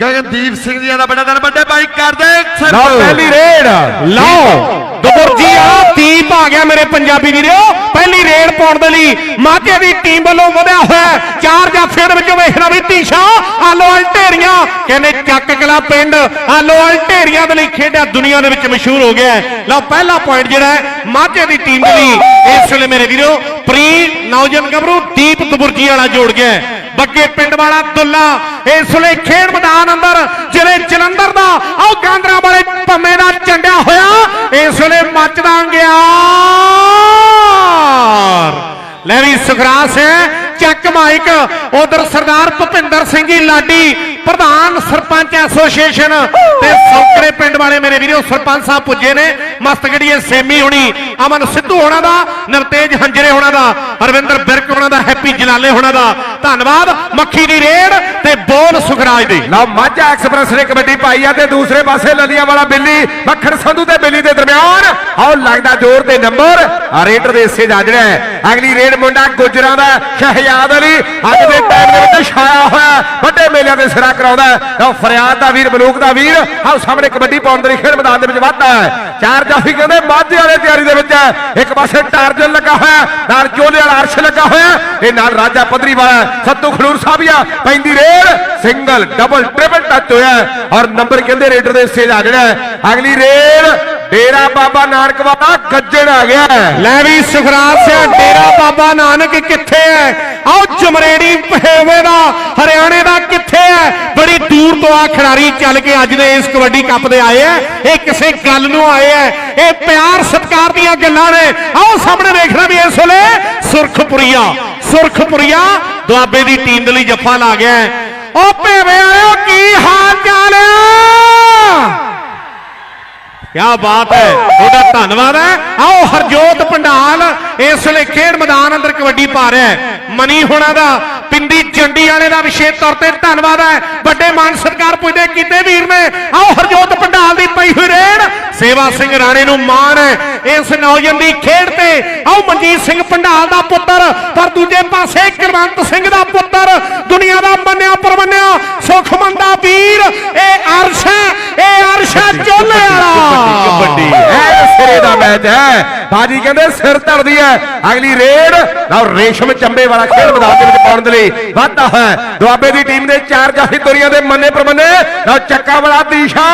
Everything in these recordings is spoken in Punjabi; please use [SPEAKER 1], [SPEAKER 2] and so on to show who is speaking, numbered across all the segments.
[SPEAKER 1] ਗਗਨਦੀਪ ਸਿੰਘ ਜੀ ਦਾ ਬੜਾ ਦਿਨ ਵੱਡੇ ਭਾਈ ਕਰਦੇ
[SPEAKER 2] ਲਓ, ਪਹਿਲੀ ਰੇਡ।
[SPEAKER 3] ਲਓ, ਦੁਬਰਜੀ ਦੀਪ ਆ ਗਿਆ ਮੇਰੇ ਪੰਜਾਬੀ ਵੀਰੋ। ਪਹਿਲੀ ਰੇਡ ਪਾਉਣ ਦੇ ਲਈ ਮਾਝੇ ਦੀ ਟੀਮ ਵੱਲੋਂ ਵਧਿਆ ਹੋਇਆ ਚਾਰ ਜਾਫੀਆਂ ਦੇ ਵਿੱਚੋਂ ਵੇਖਣਾ ਵੀ ਧੀਸ਼ਾ ਆਲੋ ਅਲਟੇਰੀਆਂ, ਕਹਿੰਦੇ ਚੱਕ ਕਲਾ ਪਿੰਡ। ਆਲੋ ਅਲਟੇਰੀਆਂ ਦੇ ਲਈ ਖੇਡਿਆ ਦੁਨੀਆ ਦੇ ਵਿੱਚ ਮਸ਼ਹੂਰ ਹੋ ਗਿਆ ਲਓ, ਪਹਿਲਾ ਪੁਆਇੰਟ ਜਿਹੜਾ ਹੈ ਮਾਝੇ ਦੀ ਟੀਮ ਦੇ ਲਈ ਇਸ ਵੇਲੇ ਮੇਰੇ ਵੀਰੋ ਪ੍ਰੀ ਨੌਜਵਾਨ ਗੱਭਰੂ, ਦੀਪ ਦੁਬਰਜੀ ਵਾਲਾ ਜੋੜ ਗਿਆ ਬੱਗੇ ਪਿੰਡ ਵਾਲਾ ਦੁੱਲਾ, ਇਸ ਵੇਲੇ ਖੇਡ ਮੈਦਾਨ ਅੰਦਰ ਜ਼ਿਲ੍ਹੇ ਜਲੰਧਰ ਦਾ ਆਹ ਗਾਂਦਰਾ ਵਾਲੇ ਭੰਮੇ ਦਾ ਝੰਡਿਆ ਹੋਇਆ, ਇਸ ਵੇਲੇ ਮੱਚਦਾ ਗਿਆ ਲੈ ਵੀ ਸੁਖਰਾਸ ਹੈ ਚੱਕ ਮਾਈਕ, ਉਧਰ ਸਰਦਾਰ ਭੁਪਿੰਦਰ ਸਿੰਘ ਜੀ ਲਾਡੀ, ਪ੍ਰਧਾਨ ਸਰਪੰਚ ਐਸੋਸੀਏਸ਼ਨ ਤੇ ਸੌਕੜੇ ਪਿੰਡ ਵਾਲੇ ਮੇਰੇ ਵੀਰੋ, ਸਰਪੰਚ ਸਾਹਿਬ ਪੁੱਜੇ ਨੇ। ਮਸਤਗੜੀਏ ਸੇਮੀ ਹੋਣੀ, ਅਮਨ ਸਿੱਧੂ ਹੋਣਾ ਦਾ, ਨਰਤੇਜ ਹੰਜਰੇ ਹੋਣਾ ਦਾ ਅਰਵਿੰਦਰ ਬਿਰਕ ਹੋਣਾ ਦਾ, ਹੈਪੀ ਜਲਾਲੇ ਹੋਣਾ ਦਾ। ਧੰਨਵਾਦ, ਮੱਖੀ ਦੀ ਰੇਡ ਤੇ ਬੋਲ ਸੁਖਰਾਜ ਦੀ।
[SPEAKER 2] ਲਓ, ਮਾਝਾ ਐਕਸਪ੍ਰੈਸ ਨੇ ਕਬੱਡੀ ਪਾਈ ਆ ਤੇ ਦੂਸਰੇ ਪਾਸੇ ਲਲੀਆਂ ਵਾਲਾ ਬਿੱਲੀ, ਮੱਖਣ ਸੰਧੂ ਤੇ ਬਿੱਲੀ ਦੇ ਦਰਮਿਆਨ। ਆਓ ਲੱਗਦਾ ਜ਼ੋਰ ਤੇ ਨੰਬਰ। ਆ ਰੇਡਰ ਦੇ ਹਿੱਸੇ ਜਾ ਜਿਹੜਾ ਅਗਲੀ ਰੇਡ ਮੁੰਡਾ ਗੁਜਰਾਂ ਦਾ, ਸ਼ਹਿਜਾਦ ਅਲੀ। ਅੱਜ ਦੇ ਟਾਈਮ ਦੇ ਵਿੱਚ ਛਾਇਆ ਹੋਇਆ, ਵੱਡੇ ਮੇਲਿਆਂ ਦੇ ਸਿਰਾ ਕਰਾਉਂਦਾ ਲਓ ਫਰਿਆਦ ਦਾ ਵੀਰ, ਬਲੂਕ ਦਾ ਵੀਰ ਆਓ ਸਾਹਮਣੇ ਕਬੱਡੀ ਪਾਉਣ ਦੇ ਲਈ ਖੇਡ ਮੈਦਾਨ ਦੇ ਵਿੱਚ ਵਾਧਾ ਹੈ। ਚਾਰ ਜਾਫੀ ਕਹਿੰਦੇ ਮਾਝੇ ਵਾਲੇ ਤਿਆਰੀ ਦੇ ਵਿੱਚ ਹੈ। ਇੱਕ ਪਾਸੇ ਟਾਰਜਨ ਲੱਗਾ ਹੋਇਆ, ਨਾਲ ਚੋਲੇ ਵਾਲਾ ਅਰਸ਼ ਲੱਗਾ ਹੋਇਆ, ਇਹ ਨਾਲ ਰਾਜਾ ਪੱਧਰੀ ਵਾਲਾ ਸੱਤੂ ਖਡੂਰ ਸਾਹਿਬੀਆ ਪੈਂਦੀ raid single double triple touch ਹੋਇਆ ਔਰ ਨੰਬਰ ਕਹਿੰਦੇ ਰੇਡਰ ਦੇ ਹਿੱਸੇ ਜਾ ਜਿਹੜਾ ਅਗਲੀ ਰੇਡ ਡੇਰਾ ਬਾਬਾ ਨਾਨਕ ਵਾਲਾ, ਗੱਜਣ ਆ ਗਿਆ ਹੈ।
[SPEAKER 3] ਲੈ ਵੀ ਸੁਖਰਾਜ ਸਿੰਘ, ਡੇਰਾ ਬਾਬਾ ਨਾਨਕ ਕਿੱਥੇ ਹੈ? ਆਓ ਜਮਰੇੜੀ ਪਹੇਵੇ ਦਾ, ਹਰਿਆਣੇ ਦਾ ਕਿੱਥੇ ਹੈ? ਬੜੀ ਦੂਰ ਤੋਂ ਆ ਖਿਡਾਰੀ ਚੱਲ ਕੇ ਅੱਜ ਦੇ ਇਸ ਕਬੱਡੀ ਕੱਪ ਦੇ ਆਏ ਆ ਇਹ ਕਿਸੇ ਗੱਲ ਨੂੰ ਆਏ ਆ ਇਹ ਪਿਆਰ ਸਤਿਕਾਰ ਦੀਆਂ ਗੱਲਾਂ ਨੇ। ਆਓ ਸਾਹਮਣੇ ਵੇਖਣਾ ਵੀ ਇਸ ਵੇਲੇ ਸੁਰਖਪੁਰੀਆ ਸੁਰਖਪੁਰੀਆ ਦੁਆਬੇ ਦੀ ਟੀਮ ਦੇ ਲਈ ਜੱਫਾ ਲਾ ਗਿਆ ਉਹ ਭੇਵੇ ਆਇਓ ਕੀ ਹਾਲ ਚਾਲ ਹੈ ਕਿਆ ਬਾਤ ਹੈ। ਤੁਹਾਡਾ ਧੰਨਵਾਦ ਹੈ। ਆਓ ਹਰਜੋਤ ਪੰਡਾਲ ਇਸ ਵੇਲੇ ਖੇਡ ਮੈਦਾਨ ਅੰਦਰ ਕਬੱਡੀ ਪਾ ਰਿਹਾ ਹੈ। ਮਨੀ ਹੋਣਾ ਦਾ ਪਿੰਡੀ ਚੰਡੀ ਵਾਲੇ ਦਾ ਵਿਸ਼ੇਸ਼ ਤੌਰ ਤੇ ਧੰਨਵਾਦ ਹੈ। ਵੱਡੇ ਮਾਨ ਸਤਿਕਾਰ ਪੁੱਜਦੇ ਕੀਤੇ ਵੀਰ ਨੇ। ਆਓ ਹਰਜੋਤ ਪੰਡਾਲ ਦੀ ਪਈ ਹੋਈ ਰੇਡ। ਸੇਵਾ ਸਿੰਘ ਰਾਣੇ ਨੂੰ ਮਾਣ ਹੈ। ਇਸ ਨੌਜਵਾਨ ਦੀ ਖੇਡ ਤੇ ਆਓ ਮਨਜੀਤ ਸਿੰਘ ਪੰਡਾਲ ਦਾ ਪੁੱਤਰ। ਪਰ ਦੂਜੇ ਪਾਸੇ ਕੁਲਵੰਤ ਸਿੰਘ ਦਾ ਪੁੱਤਰ। ਦੁਨੀਆ ਦਾ ਮੰਨਿਆ ਪਰਮੰਨਿਆ ਸੁਖਮਨ ਦਾ ਵੀਰ। ਇਹ ਅਰਸ਼ ਹੈ। ਇਹ ਅਰਸ਼ ਹੈ।
[SPEAKER 2] है ਬਾਜੀ ਕਹਿੰਦੇ ਸਿਰ ਧਰਦੀ ਹੈ। ਅਗਲੀ ਰੇਡ। ਲਓ, ਰੇਸ਼ਮ ਚੰਬੇ ਵਾਲਾ ਖੇਡ ਮੈਦਾਨ ਦੇ ਵਿੱਚ ਪਾਉਣ ਦੇ ਲਈ ਵਾਧਾ ਹੈ। ਦੁਆਬੇ ਦੀ ਟੀਮ ਦੇ ਚਾਰ ਜਾਫੀ ਦੁਨੀਆ ਦੇ ਮੰਨੇ ਪ੍ਰਮੰਨੇ ਲਓ, ਚੱਕਾ ਵਾਲਾ ਦੀਸ਼ਾ।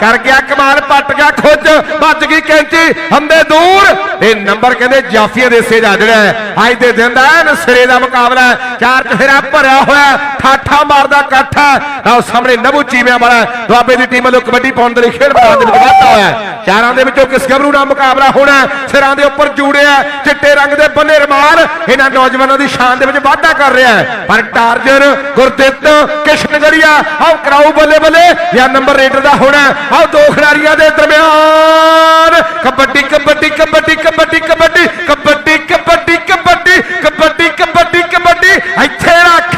[SPEAKER 2] ਕਰ ਗਿਆ ਕਮਾਲ, ਪੱਟ ਗਿਆ ਖੁੱਜ ਭੱਜ ਗਈ ਕੈਂਚੀ, ਹੰਦੇ ਦੂਰ। ਇਹ ਨੰਬਰ ਕਹਿੰਦੇ ਜਾਫੀਆਂ ਦੇ ਹਿੱਸੇ ਜਾ ਜਿਹੜਾ ਅੱਜ ਦੇ ਦਿਨ ਦਾ ਐਨ ਸਿਰੇ ਦਾ ਮੁਕਾਬਲਾ ਚਾਰ ਚਫੇਰਾ ਭਰਿਆ ਹੋਇਆ ਠਾਠਾ ਮਾਰਦਾ ਇਕੱਠ ਹੈ। ਲਓ, ਸਾਹਮਣੇ ਨਬੂ ਚੀਵਿਆਂ ਵਾਲਾ ਦੁਆਬੇ ਦੀ ਟੀਮ ਵੱਲੋਂ ਕਬੱਡੀ ਪਾਉਣ ਦੇ ਲਈ ਖੇਡ ਮੈਦਾਨ ਦੇ ਵਿੱਚ ਵਾਧਾ ਹੋਇਆ ਚਾਰਾਂ ਦੇ ਵਿੱਚੋਂ ਕਿਸ ਗੱਭਰੂ ਨਾਲ ਮੁਕਾਬਲਾ ਹੋਣਾ ਸਿਰਾਂ ਦੇ ਉੱਪਰ ਜੂੜਿਆ ਚਿੱਟੇ ਰੰਗ ਦੇ ਬੰਨੇ ਰਮਾਲ ਇਹਨਾਂ ਨੌਜਵਾਨਾਂ ਦੀ ਸ਼ਾਨ ਦੇ ਵਿੱਚ ਵਾਧਾ ਕਰ ਰਿਹਾ ਹੈ ਪਰ ਟਾਰਜਨ ਗੁਰਦਿੱਤ ਕਿਸ਼ਨਗੜੀਆ ਆਓ ਕਰਾਓ ਬੱਲੇ ਬੱਲੇ ਜਾਂ ਨੰਬਰ ਰੇਡਰ ਦਾ ਹੋਣਾ ਹੈ। ਦੋ ਖਿਡਾਰੀਆਂ ਦੇ ਦਰਮਿਆਨ ਕਬੱਡੀ ਕਬੱਡੀ ਕਬੱਡੀ ਕਬੱਡੀ ਕਬੱਡੀ ਕਬੱਡੀ ਕਬੱਡੀ ਕਬੱਡੀ ਕਬੱਡੀ ਕਬੱਡੀ ਕਬੱਡੀ ਇੱਥੇ ਰੱਖ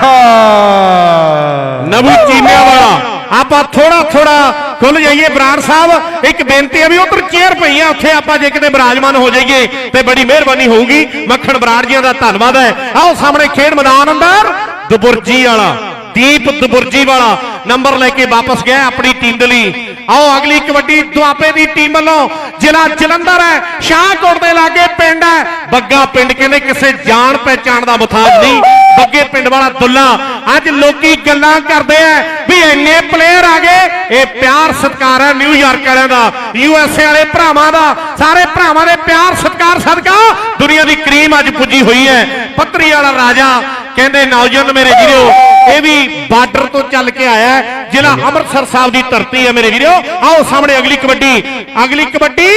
[SPEAKER 3] ਨਬੂ ਚੀਮਿਆਂ ਵਾਲਾ ਆਪਾਂ ਥੋੜਾ ਖੁੱਲ ਜਾਈਏ ਬਰਾੜ ਸਾਹਿਬ। ਇੱਕ ਬੇਨਤੀ ਹੈ ਵੀ ਉਧਰ ਚੇਅਰ ਪਈ ਆ ਉੱਥੇ ਆਪਾਂ ਜੇ ਕਿਤੇ ਬਰਾਜਮਾਨ ਹੋ ਜਾਈਏ ਤੇ ਬੜੀ ਮਿਹਰਬਾਨੀ ਹੋਊਗੀ। ਮੱਖਣ ਬਰਾੜ ਜੀਆਂ ਦਾ ਧੰਨਵਾਦ ਹੈ। ਆਓ ਸਾਹਮਣੇ ਖੇਡ ਮੈਦਾਨ ਅੰਦਰ, ਦਬੁਰਜੀ ਵਾਲਾ, ਦੀਪ ਦਬੁਰਜੀ ਵਾਲਾ ਨੰਬਰ ਲੈ ਕੇ ਵਾਪਸ ਗਿਆ ਆਪਣੀ ਟੀਮ ਦੇ ਲਈ। ਆਓ, ਅਗਲੀ ਕਬੱਡੀ ਦੁਆਬੇ ਦੀ ਟੀਮ ਵੱਲੋਂ ਜ਼ਿਲ੍ਹਾ ਜਲੰਧਰ ਹੈ, ਸ਼ਾਹਕੋਟ ਦੇ ਲਾਗੇ ਪਿੰਡ ਹੈ। ਬੱਗਾ ਪਿੰਡ ਕਹਿੰਦੇ ਕਿਸੇ ਜਾਣ ਪਹਿਚਾਣ ਦਾ ਮੁਤਾਜ ਨਹੀਂ। ਬੱਗੇ ਪਿੰਡ ਵਾਲਾ ਦੁੱਲਾ, ਅੱਜ ਲੋਕੀ ਗੱਲਾਂ ਕਰਦੇ ਆ ਵੀ ਇੰਨੇ ਪਲੇਅਰ ਆ ਗਏ, ਇਹ ਪਿਆਰ ਸਤਿਕਾਰ ਹੈ ਨਿਊਯਾਰਕ ਵਾਲਿਆਂ ਦਾ, ਯੂ ਐਸ ਏ ਵਾਲੇ ਭਰਾਵਾਂ ਦਾ, ਸਾਰੇ ਭਰਾਵਾਂ ਦੇ ਪਿਆਰ, ਸਤਿਕਾਰ, ਸਦਕਾ, ਦੁਨੀਆ ਦੀ ਕਰੀਮ ਅੱਜ ਪੁੱਜੀ ਹੋਈ ਹੈ। ਪੱਤਰੀ ਵਾਲਾ ਰਾਜਾ ਕਹਿੰਦੇ, ਨੌਜਵਾਨ ਮੇਰੇ ਵੀਰੋ ਇਹ ਵੀ ਬਾਰਡਰ ਤੋਂ ਚੱਲ ਕੇ ਆਇਆ ਹੈ। ਜ਼ਿਲ੍ਹਾ ਅੰਮ੍ਰਿਤਸਰ ਸਾਹਿਬ ਦੀ ਧਰਤੀ ਹੈ ਮੇਰੇ ਵੀਰੋ। ਆਓ ਸਾਹਮਣੇ ਅਗਲੀ ਕਬੱਡੀ। ਅਗਲੀ ਕਬੱਡੀ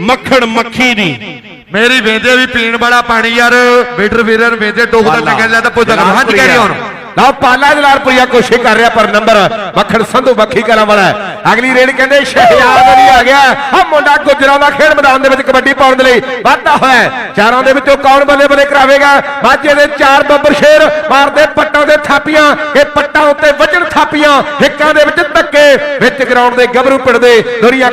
[SPEAKER 3] ਮੱਖਣ ਮੱਖੀ ਦੀ।
[SPEAKER 1] ਮੇਰੀ ਵੇਂਦੇ ਵੀ ਪੀਣ ਵਾਲਾ ਪਾਣੀ ਯਾਰ। ਬੀਟਰ ਵੀਰਨ ਵੇਂਦੇ ਟੋਕ ਦਾ ਲੱਗਿਆ ਜਾਂਦਾ ਪੁੱਛਦਾ ਹਾਂਜੀ ਕਹਿ ਰਹੀ ਹੁਣ।
[SPEAKER 2] ਲਓ ਪਾਲਾ ਜਲਾਲਪੁਰੀਆ ਕੋਸ਼ਿਸ਼ ਕਰ ਰਿਹਾ, ਪਰ ਨੰਬਰ ਮੱਖਣ ਸੰਧੂ ਮੱਖੀ ਕਲਾਂ ਵਾਲਾ ਹੈ। ਅਗਲੀ ਰੇਡ ਕਹਿੰਦੇ ਸ਼ਹਿਜਾਦ ਅਲੀ ਆ ਗਿਆ। ਆ ਮੁੰਡਾ ਗੁਜਰਾਂ ਦਾ ਖੇਡ ਮੈਦਾਨ ਦੇ ਵਿੱਚ ਕਬੱਡੀ ਪਾਉਣ ਦੇ ਲਈ ਵਾਧਾ ਹੋਇਆ ਚਾਰਾਂ ਦੇ ਵਿੱਚੋਂ ਕੌਣ ਬੱਲੇ ਬੱਲੇ ਕਰਾਵੇਗਾ? ਮਾਝੇ ਦੇ ਚਾਰ ਬੱਬਰ ਸ਼ੇਰ ਮਾਰਦੇ ਪੱਟਾਂ ਦੇ ਥਾਪੀਆਂ। ਇਹ ਪੱਟਾਂ ਉੱਤੇ ਵੱਜਣ ਥਾਪੀਆਂ। ਹਿੱਕਾਂ ਦੇ ਵਿੱਚ ਧੱਕੇ। ਵਿੱਚ ਗਰਾਊਂਡ ਦੇ ਗੱਭਰੂ ਪਿੜਦੇ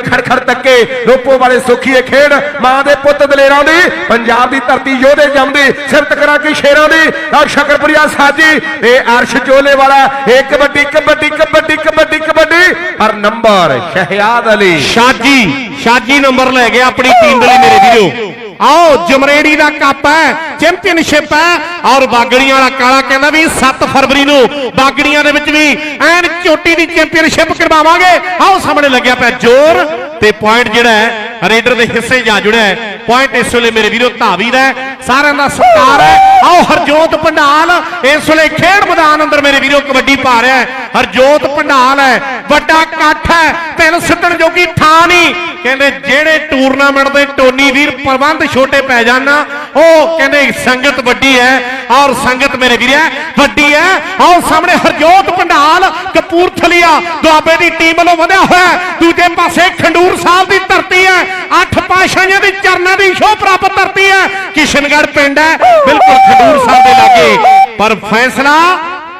[SPEAKER 2] ਖੜ ਖੜ ਧੱਕੇ। ਲੋਪੋ ਵਾਲੇ ਸੁਖੀਏ ਖੇਡ ਮਾਂ ਦੇ ਪੁੱਤ ਦਲੇਰਾਂ ਦੀ, ਪੰਜਾਬ ਦੀ ਧਰਤੀ ਯੋਧੇ ਜੰਮਦੀ ਸਿਫਤ ਕਰਾਂ ਕਿ ਸ਼ੇਰਾਂ ਦੀ। ਔਰ ਸ਼ਕਰਪੁਰੀਆ ਸਾਜੀ ਤੇ ਅਰਸ਼ ਚੋਲੇ ਵਾਲਾ, ਇਹ ਕਬੱਡੀ ਕਬੱਡੀ ਕਬੱਡੀ ਕਬੱਡੀ ਕਬੱਡੀ। ਪਰ ਨੰਬਰ ਸ਼ਹਿਆਦ ਅਲੀ।
[SPEAKER 3] ਸ਼ਾਜੀ ਸ਼ਾਜੀ ਨੰਬਰ ਲੈ ਗਿਆ ਆਪਣੀ ਟੀਮ ਦੇ ਲਈ ਮੇਰੇ ਵੀਰੋ। ਆਓ, ਜਮਰੇੜੀ ਦਾ ਕੱਪ ਹੈ, ਚੈਂਪੀਅਨਸ਼ਿਪ ਹੈ, ਔਰ ਬਾਗੜੀਆਂ ਵਾਲਾ ਕਾਲਾ ਕਹਿੰਦਾ ਵੀ 7 ਫਰਵਰੀ ਨੂੰ ਬਾਗੜੀਆਂ ਦੇ ਵਿੱਚ ਵੀ ਐਨ ਚੋਟੀ ਦੀ ਚੈਂਪੀਅਨਸ਼ਿਪ ਕਰਵਾਵਾਂਗੇ। ਆਓ, ਸਾਹਮਣੇ ਲੱਗਿਆ ਪਿਆ ਜ਼ੋਰ ਤੇ ਪੁਆਇੰਟ ਜਿਹੜਾ ਹੈ, ਰੇਡਰ ਦੇ ਹਿੱਸੇ ਜਾ ਜੁੜਿਆ ਹੈ। ਪੁਆਇੰਟ ਇਸ ਵੇਲੇ ਮੇਰੇ ਵੀਰੋ ਧਾਵੀ ਦਾ ਸਾਰਿਆਂ ਦਾ ਸਤਿਕਾਰ ਹੈ। ਆਓ ਹਰਜੋਤ ਪੰਡਾਲ, ਇਸ ਵੇਲੇ ਖੇਡ ਮੈਦਾਨ ਅੰਦਰ ਮੇਰੇ ਵੀਰੋ, ਕਬੱਡੀ ਪਾ ਰਿਹਾ ਹੈ। ਹਰਜੋਤ ਪੰਡਾਲ ਹੈ, ਵੱਡਾ ਇਕੱਠ ਹੈ, ਤਿਲ ਸਿੱਟਣ ਜੋਗੀ ਥਾਂ ਨਹੀਂ। ਕਹਿੰਦੇ ਜਿਹੜੇ ਟੂਰਨਾਮੈਂਟ ਦੇ ਟੋਨੀ ਵੀਰ ਪ੍ਰਬੰਧ ਛੋਟੇ ਪੈ ਜਾਣ ਉਹ ਕਹਿੰਦੇ ਸੰਗਤ ਵੱਡੀ ਹੈ, ਔਰ ਸੰਗਤ ਮੇਰੇ ਵੀਰੇ, ਵੱਡੀ ਹੈ। ਆਓ ਸਾਹਮਣੇ ਹਰਜੋਤ ਪੰਡਾਲ, ਕਪੂਰਥਲੀਆ ਦੁਆਬੇ ਦੀ ਟੀਮ ਵੱਲੋਂ ਵਧਿਆ ਹੋਇਆ ਦੂਜੇ ਪਾਸੇ ਖੰਡੂਰ ਸਾਹਿਬ ਦੀ ਧਰਤੀ ਹੈ। ਅੱਠ ਪਾਸ਼ਾਈਆਂ ਦੇ ਚਰਨਾਂ ਦੀ ਸ਼ੋਭ ਪ੍ਰਾਪਤ ਧਰਤੀ ਹੈ। ਕਿਸ਼ਨਗੜ੍ਹ ਪਿੰਡ ਹੈ। ਬਿਲਕੁਲ ਖੰਡੂਰ ਸਾਹਿਬ ਦੇ ਲਾਗੇ। ਪਰ ਫੈਸਲਾ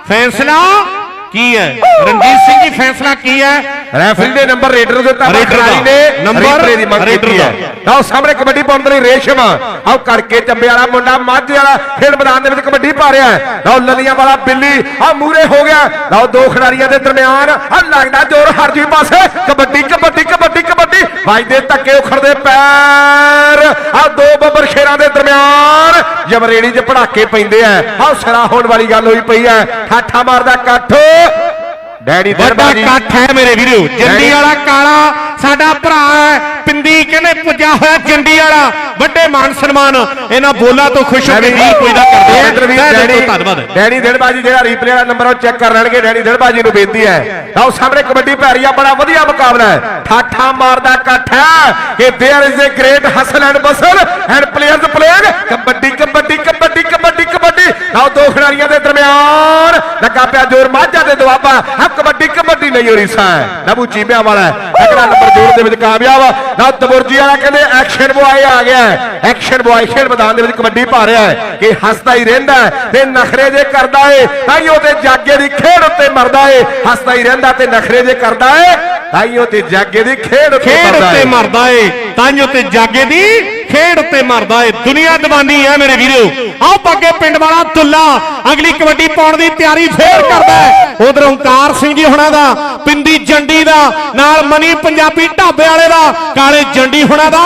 [SPEAKER 3] ਫੈਸਲਾ ਕੀ ਹੈ? ਰਣਜੀਤ ਸਿੰਘ ਜੀ ਫੈਸਲਾ ਕੀ ਹੈ?
[SPEAKER 2] ਰੈਫਰੀ ਨੇ ਨੰਬਰ ਰੇਡਰ ਦੇ
[SPEAKER 3] ਦਾ।
[SPEAKER 2] ਖਿਡਾਰੀ ਨੇ
[SPEAKER 3] ਨੰਬਰ
[SPEAKER 2] ਦੀ
[SPEAKER 3] ਰੇਡਰ
[SPEAKER 2] ਕੀਤੀ
[SPEAKER 3] ਦਾ।
[SPEAKER 2] ਹੈ ਲਓ ਸਾਹਮਣੇ ਕਬੱਡੀ ਪਾਉਣ ਦੇ ਲਈ ਰੇਸ਼ਮ ਆਓ ਕਰਕੇ ਚੰਬੇ ਵਾਲਾ ਮੁੰਡਾ ਮੱਝ ਵਾਲਾ ਖੇਡ ਮੈਦਾਨ ਦੇ ਵਿੱਚ ਕਬੱਡੀ ਪਾ ਰਿਹਾ ਹੈ। ਲਓ ਲਲੀਆਂ ਵਾਲਾ ਬਿੱਲੀ ਆ ਮੂਰੇ ਹੋ ਗਿਆ। ਲਓ ਦੋ ਖਿਡਾਰੀਆਂ ਦੇ ਦਰਮਿਆਨ ਆ ਲੱਗਦਾ ਜ਼ੋਰ ਹਰਜੀ ਪਾਸੇ। ਕਬੱਡੀ ਕਬੱਡੀ ਕਬੱਡੀ। ਵੱਜਦੇ ਧੱਕੇ ਉਖੜਦੇ ਪੈਰ। ਆ ਦੋ ਬੱਬਰ ਸ਼ੇਰਾਂ ਦੇ ਦਰਮਿਆਨ। ਜਮਰੇੜੀ 'ਚ ਪੜਾਕੇ ਪੈਂਦੇ ਆ ਹੌਸਲਾ ਹੋਣ ਵਾਲੀ ਗੱਲ ਹੋਈ ਪਈ ਹੈ ਠਾਠਾ ਮਾਰਦਾ ਇਕੱਠ ਡੈਡੀ
[SPEAKER 3] ਵੱਡਾ ਇਕੱਠ ਹੈ ਮੇਰੇ ਵੀਰੋ। ਜੰਡੀ ਵਾਲਾ ਕਾਲਾ ਸਾਡਾ ਭਰਾ ਹੈ ਪਿੰਦੀ ਕਹਿੰਦੇ ਪੁੱਜਾ ਹੋਇਆ ਜੰਡੀ ਵਾਲਾ ਵੱਡੇ ਮਾਨ ਸਨਮਾਨ ਇਹਨਾਂ ਬੋਲਾਂ ਤੋਂ ਖੁਸ਼ ਹੋ ਕੇ ਜੀ ਕੋਈ ਦਾ ਕਰਦੇ ਆ
[SPEAKER 2] ਇੱਧਰ ਵੀ
[SPEAKER 3] ਤਹਿ ਦਿਲ ਤੋਂ
[SPEAKER 2] ਡੈਡੀ
[SPEAKER 3] ਧੰਨਵਾਦ
[SPEAKER 2] ਡੈਡੀ ਦਿਲਬਾਜੀ ਜਿਹੜਾ ਰੀਪਲੇ ਵਾਲਾ ਨੰਬਰ ਉਹ ਚੈੱਕ ਕਰ ਲੈਣਗੇ ਡੈਡੀ ਦਿਲਬਾਜੀ ਨੂੰ ਬੇਨਤੀ ਹੈ ਲਓ ਸਾਹਮਣੇ ਕਬੱਡੀ ਪੈ ਰਹੀ ਆ ਬੜਾ ਵਧੀਆ ਮੁਕਾਬਲਾ ਹੈ ਠਾਠਾ ਮਾਰਦਾ ਇਕੱਠ ਹੈ ਕਿ there is a great hustle and bustle and players playing kabaddi kabaddi kabaddi kabaddi kabaddi ਲਓ ਦੋ ਖਿਡਾਰੀਆਂ ਦੇ ਦਰਮਿਆਨ ਲੱਗਾ ਪਿਆ ਜ਼ੋਰ ਮਾਝਾ ਦੇ ਦੁਆਬਾ ਹਾਂ ਕਬੱਡੀ ਕਬੱਡੀ ਨਹੀਂ ਹੋ ਰਹੀ ਸਾ ਨਬੂ ਚੀਮਿਆਂ ਵਾਲਾ ਅਗਲਾ ਨੰਬਰ ਜੋੜ ਦੇ ਵਿੱਚ ਕਾਮਯਾਬ ਨਾ ਤਬੁਰਜੀ ਵਾਲਾ ਕਹਿੰਦੇ ਐਕਸ਼ਨ ਬੁਆਏ ਆ ਗਿਆ ਐਕਸ਼ਨ ਬੁਆਏ ਖੇਡ ਮੈਦਾਨ ਦੇ ਵਿੱਚ ਕਬੱਡੀ ਪਾ ਰਿਹਾ ਹੈ ਕਿ ਹੱਸਦਾ ਹੀ ਰਹਿੰਦਾ ਹੈ ਤੇ ਨਖਰੇ ਜੇ ਕਰਦਾ ਏ ਤੇ ਜਾਗੇ ਦੀ ਖੇਡ ਉੱਤੇ ਮਰਦਾ ਏ। ਹੱਸਦਾ ਹੀ ਰਹਿੰਦਾ ਤੇ ਨਖਰੇ ਜੇ ਕਰਦਾ ਏ ਤੇ ਜਾਗੇ ਦੀ ਖੇਡ ਉੱਤੇ ਮਰਦਾ ਏ।
[SPEAKER 3] ਮਰਦਾ ਏ ਤਾਂਯੋ ਤੇ ਜਾਗੇ ਦੀ ਖੇਡ ਉੱਤੇ ਮਰਦਾ ਏ। ਦੁਨੀਆ ਦੀਵਾਨੀ ਹੈ ਮੇਰੇ ਵੀਰੋ। ਆਓ ਪੱਗੇ ਪਿੰਡ ਵਾਲਾ ਦੁੱਲਾ। ਅਗਲੀ ਕਬੱਡੀ ਪਾਉਣ ਦੀ ਤਿਆਰੀ ਫੇਰ ਕਰਦਾ ਉਧਰ ਓਂਕਾਰ ਸਿੰਘ ਜੀ ਹੁਣਾਂ ਦਾ, ਪਿੰਦੀ ਜੰਡੀ ਦਾ, ਨਾਲ ਮਨੀ ਪੰਜਾਬੀ ਢਾਬੇ ਵਾਲੇ ਦਾ, ਕਾਲੇ ਜੰਡੀ ਹੁਣਾਂ ਦਾ।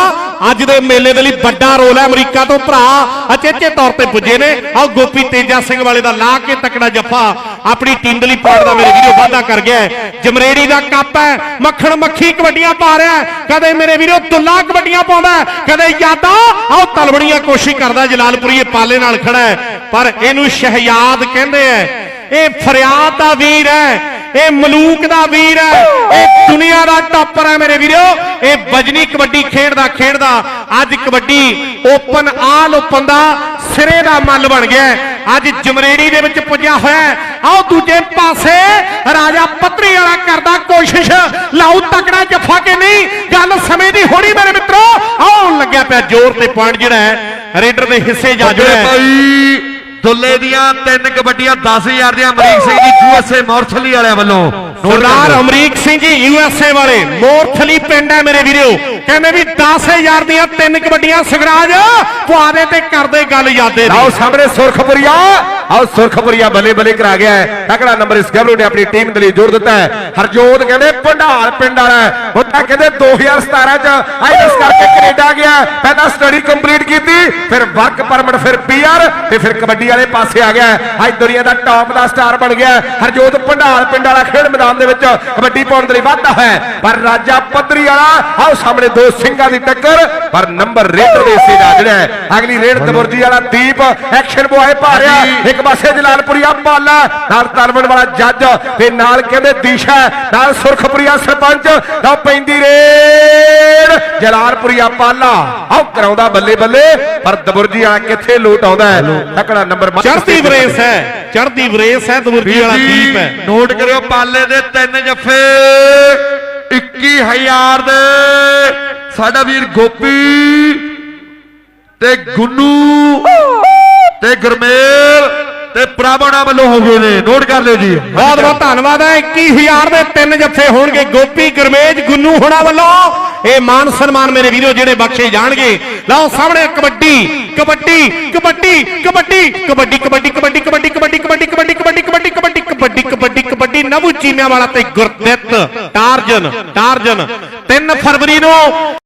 [SPEAKER 3] ਅੱਜ ਦੇ ਮੇਲੇ ਦੇ ਲਈ ਵੱਡਾ ਰੋਲ ਹੈ ਅਮਰੀਕਾ ਤੋਂ ਭਰਾ। ਅਚੇਚੇ ਤੌਰ ਤੇ ਪੁੱਜੇ ਨੇ। ਆਓ ਗੋਪੀ ਤੇਜਾ ਸਿੰਘ ਵਾਲੇ ਦਾ ਲਾ ਕੇ ਤਕੜਾ ਜੱਫਾ। ਆਪਣੀ ਟੀਮ ਦੇ ਲਈ ਪਾਉਣ ਦਾ ਮੇਰੇ ਵੀਰੋ ਵਾਅਦਾ ਕਰ ਗਿਆ ਜਮਰੇੜੀ ਦਾ ਕੱਪ ਹੈ, ਮੱਖਣ ਮੱਖੀ ਕਬੱਡੀਆਂ ਪਾ ਰਿਹਾ ਕਦੇ ਮੇਰੇ ਵੀਰੋ ਦੁੱਲਾ ਕਬੱਡੀਆਂ ਪਾਉਂਦਾ ਕਦੇ ਯਾਦਾ ਆਓ ਤਲਵੜੀਆਂ ਕੋਸ਼ਿਸ਼ ਕਰਦਾ ਜਲਾਲਪੁਰੀ ਇਹ ਪਾਲੇ ਨਾਲ ਖੜਾ ਹੈ। ਪਰ ਇਹਨੂੰ ਸ਼ਹਿਜ਼ਾਦ ਕਹਿੰਦੇ ਐ ਇਹ ਫਰਿਆਦ ਦਾ ਵੀਰ ਹੈ, ਇਹ ਮਲੂਕ ਦਾ ਵੀਰ ਹੈ, ਇਹ ਦੁਨੀਆ ਦਾ ਟਾਪਰ ਹੈ ਮੇਰੇ ਵੀਰੋ। ਇਹ ਬਜਨੀ ਕਬੱਡੀ ਖੇਡਦਾ ਖੇਡਦਾ, ਅੱਜ ਕਬੱਡੀ ਓਪਨ, ਆਲ ਓਪਨ ਦਾ ਸਿਰੇ ਦਾ ਮੱਲ ਬਣ ਗਿਆ ਅੱਜ ਜਮਰੇੜੀ ਦੇ ਵਿੱਚ ਪੁੱਜਿਆ ਹੋਇਆ ਆਓ ਦੂਜੇ ਪਾਸੇ, ਰਾਜਾ ਪੱਤਰੀ ਵਾਲਾ ਕਰਦਾ ਕੋਸ਼ਿਸ਼। ਲਾਉ ਤਕੜਾ ਜੱਫਾ ਕੇ ਨਹੀਂ, ਗੱਲ ਸਮੇਂ ਦੀ ਹੋਣੀ ਮੇਰੇ ਮਿੱਤਰੋ। ਆਉਣ ਲੱਗਿਆ ਪਿਆ ਜ਼ੋਰ ਤੇ ਪੁਆਇੰਟ ਜਿਹੜਾ ਹੈ, ਰੇਡਰ ਦੇ ਹਿੱਸੇ ਜਾ ਜੁੜਿਆ
[SPEAKER 1] ਭਾਈ ਦੁੱਲੇ ਦੀਆਂ ਤਿੰਨ ਕਬੱਡੀਆਂ 10000 ਦੀਆਂ ਅਮਰੀਕ ਸਿੰਘ ਜੀ ਯੂਐਸਏ ਮੌਰਥਲੀ ਵਾਲਿਆਂ ਵੱਲੋਂ।
[SPEAKER 3] ਸਰਦਾਰ ਅਮਰੀਕ ਸਿੰਘ ਜੀ ਯੂਐਸਏ ਵਾਲੇ। ਮੋਰਥਲੀ ਪਿੰਡ ਹੈ ਮੇਰੇ ਵੀਰੋ। ਕਹਿੰਦੇ ਵੀ 10000 ਦੀਆਂ ਤਿੰਨ ਕਬੱਡੀਆਂ ਸਗਰਾਜ ਪਵਾ ਦੇ ਤੇ ਕਰਦੇ ਗੱਲ ਯਾਦੇ
[SPEAKER 2] ਲਓ
[SPEAKER 3] ਦੀ
[SPEAKER 2] ਸਾਹਮਣੇ ਸੁਰਖਪੁਰੀਆ। ਆਓ ਸੁਰਖਪੁਰੀਆ ਬੱਲੇ ਬੱਲੇ ਕਰਾ ਗਿਆ ਹੈ। ਤਕੜਾ ਨੰਬਰ ਇਸ ਗੱਭਰੂ ਨੇ ਆਪਣੀ ਟੀਮ ਦੇ ਲਈ ਜੋੜ ਦਿੱਤਾ ਹੈ। ਹਰਜੋਤ ਕਹਿੰਦੇ ਭੰਡਾਰ ਪਿੰਡ ਵਾਲਾ ਹੈ। ਕਹਿੰਦੇ 2017 ਚ ਆਈਐਸ ਕਰਕੇ ਕੈਨੇਡਾ ਗਿਆ ਪਹਿਲਾਂ ਸਟੱਡੀ ਕੰਪਲੀਟ ਕੀਤੀ। ਫਿਰ ਵਰਕ ਪਰਮਿਟ, ਫਿਰ ਪੀਆਰ ਤੇ ਫਿਰ ਕਬੱਡੀ ਵਾਲੇ ਪਾਸੇ ਆ ਗਿਆ ਅੱਜ ਦੁਨੀਆ ਦਾ ਟੌਪ ਦਾ ਸਟਾਰ ਬਣ ਗਿਆ ਹਰਜੋਤ ਭੰਡਾਰ ਪਿੰਡ ਵਾਲਾ ਖੇਡ ਮੈਦਾਨ ਦੇ ਵਿੱਚ ਕਬੱਡੀ ਪਾਉਣ ਦੇ ਲਈ ਵਾਧਾ ਹੈ। ਪਰ ਰਾਜਾ ਪੱਧਰੀ ਵਾਲਾ ਆਓ ਸਾਹਮਣੇ ਦੋ ਸਿੰਘਾਂ ਦੀ ਟੱਕਰ। ਪਰ ਨੰਬਰ ਰੇਡਰ ਦੇ ਸੇ ਜਿਹੜਾ ਹੈ, ਅਗਲੀ ਰੇਡ ਤਬੁਰਜੀ ਵਾਲਾ ਦੀਪ ਐਕਸ਼ਨ ਬੁਆਏ ਭਾਰਿਆ। ਰਿਹਾ ਇੱਕ ਪਾਸੇ ਜਲਾਲਪੁਰੀਆ ਬਾਲਾ ਨਾਲ ਤਲਵਣ ਵਾਲਾ ਜੱਜ ਤੇ ਨਾਲ ਕਹਿੰਦੇ ਦੀਸ਼ਾ ਨਾਲ ਸੁਰਖਪੁਰੀਆ ਸਰਪੰਚ ਤਾਂ ਪੈਂਦੀ ਰੇਡ। ਜਲਾਲਪੁਰੀਆ ਪਾਲਾ ਆਓ ਕਰਾਉਂਦਾ ਬੱਲੇ ਬੱਲੇ ਪਰ ਤਬੁਰਜੀ ਵਾਲਾ ਕਿੱਥੇ ਲੋਟ ਆਉਂਦਾ ਹੈ? ਤਕੜਾ ਨੰਬਰ
[SPEAKER 3] ਚੜ੍ਹਦੀ ਵਰੇਸ ਹੈ ਚੜ੍ਹਦੀ ਵਰੇਸ ਹੈ ਦਮੁਰਜੀ ਵਾਲਾ ਦੀਪ ਹੈ।
[SPEAKER 1] ਨੋਟ ਕਰਿਓ ਪਾਲੇ ਦੇ ਤਿੰਨ ਜੱਫੇ 21000 ਦੇ। ਸਾਡਾ ਵੀਰ ਗੋਪੀ ਤੇ ਗੁੰਨੂ ਤੇ ਗੁਰਮੇਲ ਤੇ ਪ੍ਰਾਵਣਾ ਵੱਲੋਂ ਹੋ ਗਏ ਨੇ ਨੋਟ ਕਰ ਲਿਓ ਜੀ
[SPEAKER 3] ਬਹੁਤ ਬਹੁਤ ਧੰਨਵਾਦ ਹੈ 21000 ਦੇ ਤਿੰਨ ਜੱਫੇ ਹੋਣਗੇ ਗੋਪੀ ਗਰਮੇਜ ਗੁੰਨੂ ਹੋਣਾ ਵੱਲੋਂ ਇਹ ਮਾਨ ਸਨਮਾਨ ਮੇਰੇ ਵੀਰੋ ਜਿਹੜੇ ਬਖਸ਼ੇ ਜਾਣਗੇ ਲਓ ਸਾਹਮਣੇ ਕਬੱਡੀ ਕਬੱਡੀ ਕਬੱਡੀ ਕਬੱਡੀ ਕਬੱਡੀ ਕਬੱਡੀ ਕਬੱਡੀ ਕਬੱਡੀ ਕਬੱਡੀ ਕਬੱਡੀ ਕਬੱਡੀ ਕਬੱਡੀ ਕਬੱਡੀ ਕਬੱਡੀ ਕਬੱਡੀ ਕਬੱਡੀ ਕਬੱਡੀ ਨਵੂ ਚੀਮਿਆਂ ਵਾਲਾ ਤੇ ਗੁਰਦਿੱਤ ਟਾਰਜਨ ਟਾਰਜਨ 3 ਫਰਵਰੀ ਨੂੰ